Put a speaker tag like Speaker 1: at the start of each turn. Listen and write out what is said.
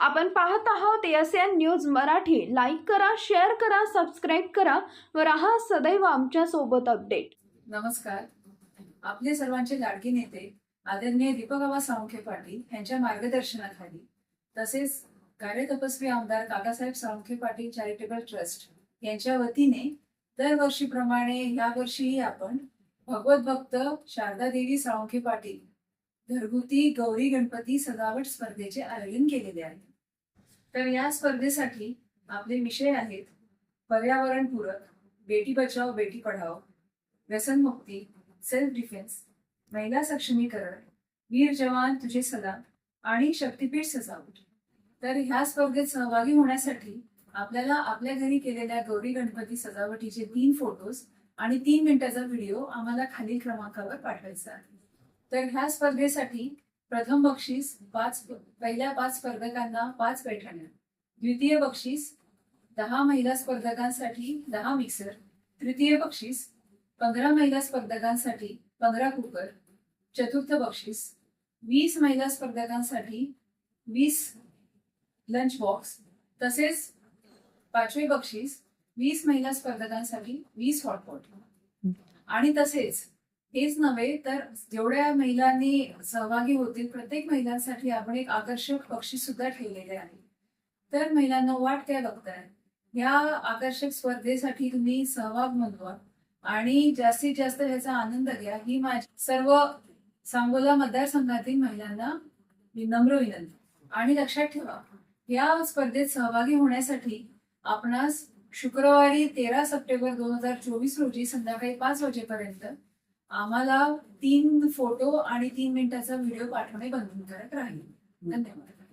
Speaker 1: आपण पाहत आहोत S N news Marathi. Like करा शेअर करा सबस्क्राईब करा व राहा सदैव आमच्यासोबत अपडेट
Speaker 2: नमस्कार. आपले सर्वांचे लाडके नेते आदरणीय दीपकबाबा साळुंखे पाटील यांच्या मार्गदर्शनाखाली तसेच कार्यतपस्वी आमदार काकासाहेब साळुंखे पाटील चॅरिटेबल ट्रस्ट यांच्या वतीने दरवर्षीप्रमाणे यावर्षीही आपण भगवत भक्त शारदा देवी साळुंखे पाटील घरगुती गौरी गणपती सजावट स्पर्धेचे आयोजन केलेले आहे. तर या स्पर्धेसाठी आपले विषय आहेत पर्यावरणपूरक बेटी बचाव बेटी पढाओ व्यसनमुक्ती सेल्फ डिफेन्स महिला सक्षमीकरण वीर जवान तुझे सलाम आणि शक्तीपीठ सजावट. तर ह्या स्पर्धेत सहभागी होण्यासाठी आपल्याला आपल्या घरी केलेल्या गौरी गणपती सजावटीचे तीन फोटोज आणि तीन मिनिटाचा व्हिडिओ आम्हाला खालील क्रमांकावर पाठवायचा आहे. तर ह्या स्पर्धेसाठी प्रथम बक्षीस पाच पहिल्या पाच स्पर्धकांना पाच पैठण्या. द्वितीय बक्षीस दहा महिला स्पर्धकांसाठी दहा मिक्सर तृतीय बक्षीस पंधरा महिला स्पर्धकांसाठी पंधरा कुकर चतुर्थ बक्षीस वीस महिला स्पर्धकांसाठी वीस लंच बॉक्स तसेच पाचवे बक्षीस वीस महिला स्पर्धकांसाठी वीस हॉटपॉट आणि तसेच हेच नव्हे तर जेवढ्या महिलांनी सहभागी होतील प्रत्येक महिलांसाठी आपण एक आकर्षक बक्षीस सुद्धा ठेवलेले आहे. तर महिलांना वाट काय बघताय? या आकर्षक स्पर्धेसाठी तुम्ही सहभाग नोंदवा आणि जास्तीत जास्त ह्याचा आनंद घ्या. ही माझी सर्व सांगोला मतदारसंघातील महिलांना विनम्र विनंती. आणि लक्षात ठेवा या स्पर्धेत सहभागी होण्यासाठी आपणास शुक्रवारी तेरा सप्टेंबर दोन हजार चोवीस रोजी संध्याकाळी पाच वाजेपर्यंत आम्हाला तीन फोटो आणि तीन मिनिटाचा व्हिडिओ पाठवणे बंधनकारक राहील. धन्यवाद.